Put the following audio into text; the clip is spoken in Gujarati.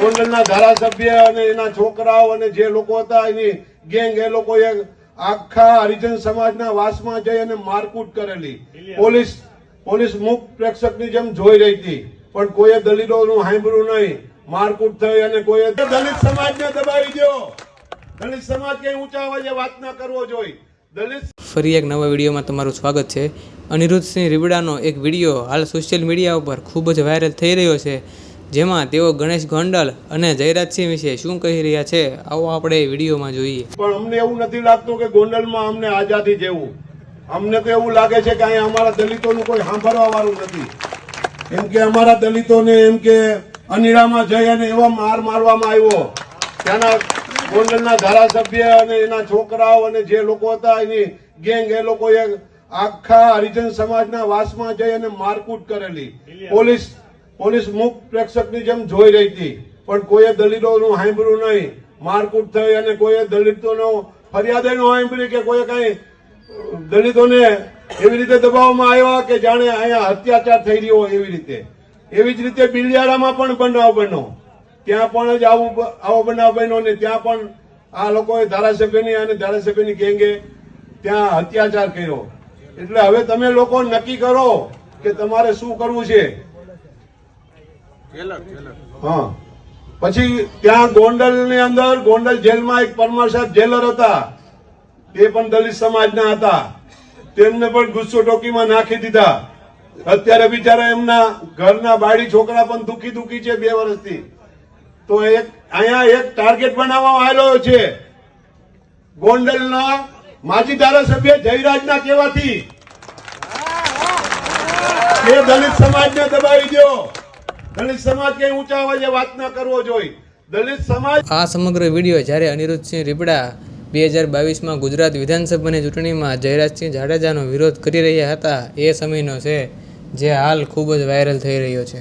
ગોંડલના ધારાસભ્ય અને એના છોકરાઓ અને જે લોકો હતા એની ગેંગ એ લોકોએ આખા હરિજન સમાજના વાસમાં જઈ અને મારકૂટ કરેલી. પોલીસ પોલીસ મુખ પ્રેક્ષકની જેમ જોઈ રહી હતી. પણ કોઈએ દલિતોનું સાંભળ્યું નહીં. મારકૂટ થઈ અને કોઈએ દલિત સમાજને દબાવી દો. દલિત સમાજ કઈ ઊંચા અવાજે વાત ના કરવો જોઈએ. દલિત ફરી એક નવા વિડીયોમાં તમારું સ્વાગત છે. અનિરુદ્ધસિંહ રીબડાનો એક વીડિયો હાલ સોશિયલ મીડિયા ઉપર ખૂબ જ વાયરલ થઈ રહ્યો છે. જેમાં તેઓ ગણેશ ગોંડલ અને જયરાજસિંહ વિશે શું કહી રહ્યા છે, આવો આપણે વિડીયોમાં જોઈએ. પણ અમને એવું નથી લાગતું કે ગોંડલમાં અમને આઝાદી જેવું. અમને તો એવું લાગે છે કે અહીંયા અમારા દલિતોનું કોઈ સાંભળવા વાળું નથી. એમ કે અમારા દલિતોને એમ કે અનિરામાં જઈ અને એવા માર મારવામાં આવ્યો. ત્યાંના ગોંડલના ધારાસભ્ય અને એના છોકરાઓ અને જે લોકો હતા, એની ગેંગ, એ લોકોએ આખા હરિજન સમાજના વાસમાં જઈ અને મારકૂટ કરેલી. પોલીસ પોલીસ મુખ પ્રેક્ષકની જેમ જોઈ રહી હતી. પણ કોઈએ દલિતોનું સાંભળ્યું નહીં. મારકૂટ થઈ અને કોઈએ દલિતોનો ફરિયાદ ન સાંભળી કે કોઈએ કઈ દલિતોને એવી રીતે દબાવવામાં આવ્યા કે જાણે અહીંયા અત્યાચાર થઈ રહ્યો એવી રીતે. એવી જ રીતે બિલિયારામાં પણ બનાવ બન્યો. ત્યાં પણ જ આવું આવો બનાવ બન્યો ને ત્યાં પણ આ લોકોએ ધારાસભ્યની અને ધારાસભ્યની ગેંગે ત્યાં અત્યાચાર કર્યો. એટલે હવે તમે લોકો નક્કી કરો કે તમારે શું કરવું છે? હા. પછી ત્યાં ગોંડલની અંદર, ગોંડલ જેલમાં એક પરમાર સાહેબ જેલર હતા. તે પણ દલિત સમાજના હતા. તેમને પણ ગુસ્સો ટોકીમાં નાખી દીધા. અત્યારે બિચારા એમના ઘરના બાળી છોકરા પણ દુખી દુખી છે બે વર્ષથી. તો એક, અહીંયા એક ટાર્ગેટ બનાવવામાં આવેલો છે. ગોંડલના માજી ધારાસભ્ય જયરાજના કહેવાથી. એ દલિત સમાજને દબાવી દો દલિત સમાજ કઈ ઊંચા અવાજે વાત ના કરવો જોઈએ. દલિત સમાજ આ સમગ્ર વીડિયો જ્યારે અનિરુદ્ધસિંહ રીબડા બે હજાર બાવીસમાં ગુજરાત વિધાનસભાની ચૂંટણીમાં જયરાજસિંહ જાડેજાનો વિરોધ કરી રહ્યા હતા, એ સમયનો છે, જે હાલ ખૂબ જ વાયરલ થઈ રહ્યો છે.